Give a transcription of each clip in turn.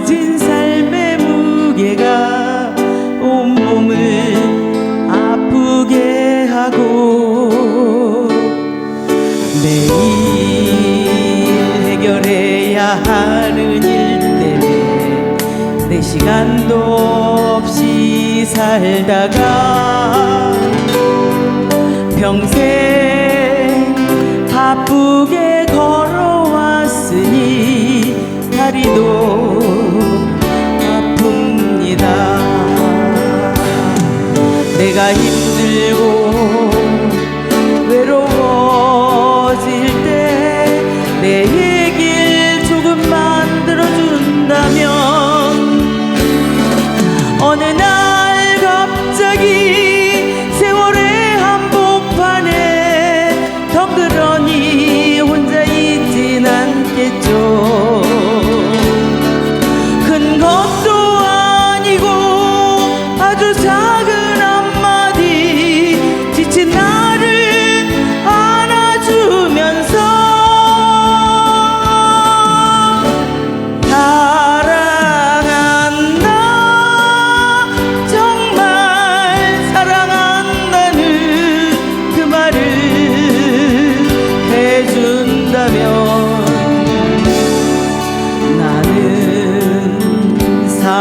무거워진 삶의 무게가 온몸을 아프게 하고 매일 해결해야 하는 일 때문에 내 시간도 없이 살다가 평생 바쁘게 걸어왔으니 다리도 내가 힘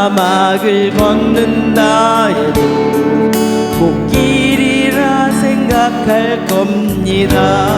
사막을 걷는다 해도 꽃길이라 생각할 겁니다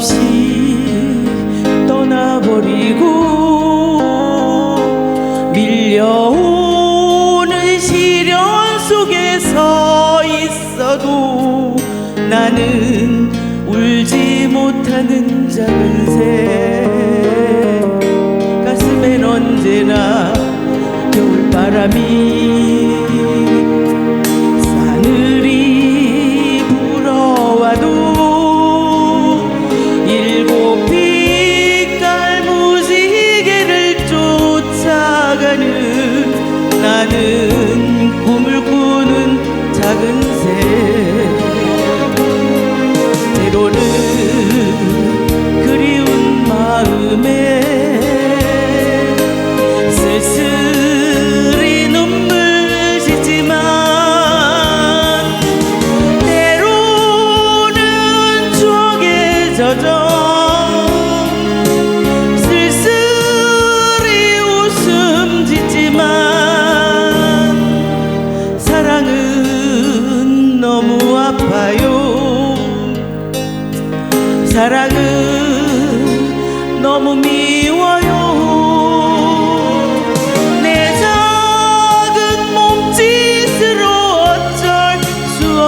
없이 떠나버리고 밀려오는 시련 속에 서 있어도 나는 울지 못하는 작은 새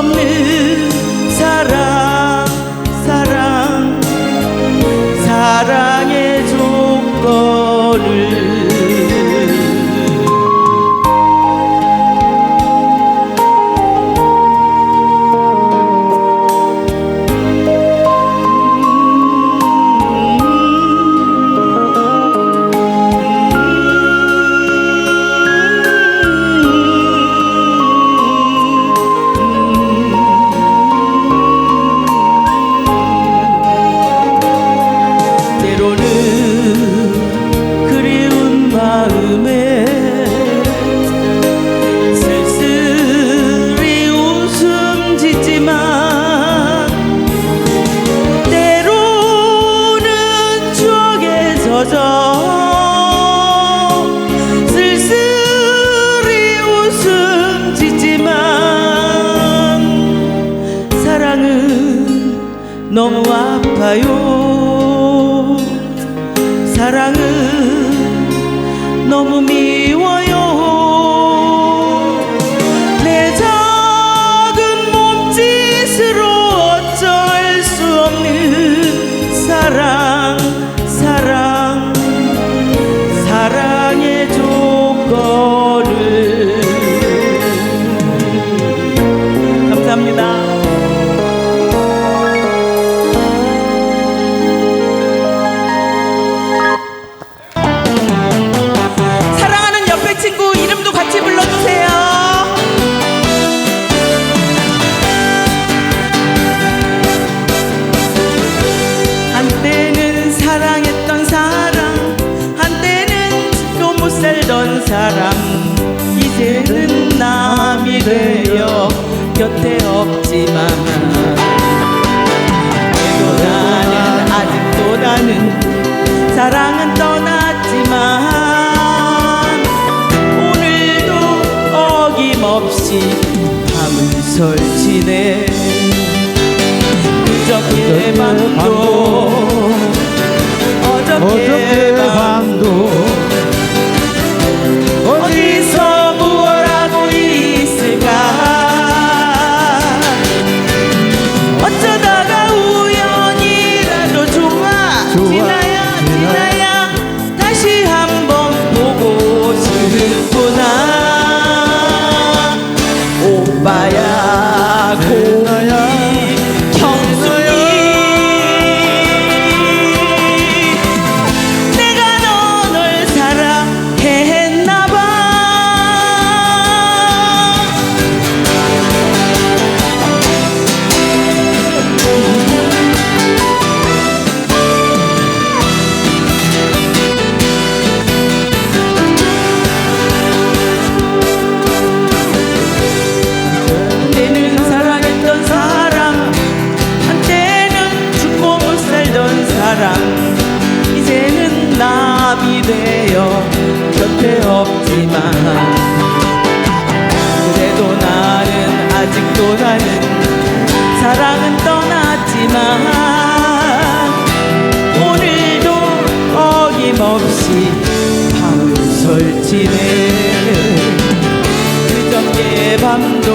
없는 사랑. como me 사람 이제는 남이 되어 곁에 없지만 그래도 나는 아직도 나는 사랑은 떠났지만 오늘도 어김없이 밤을 설치네 그저께 밤도 어저께 cuando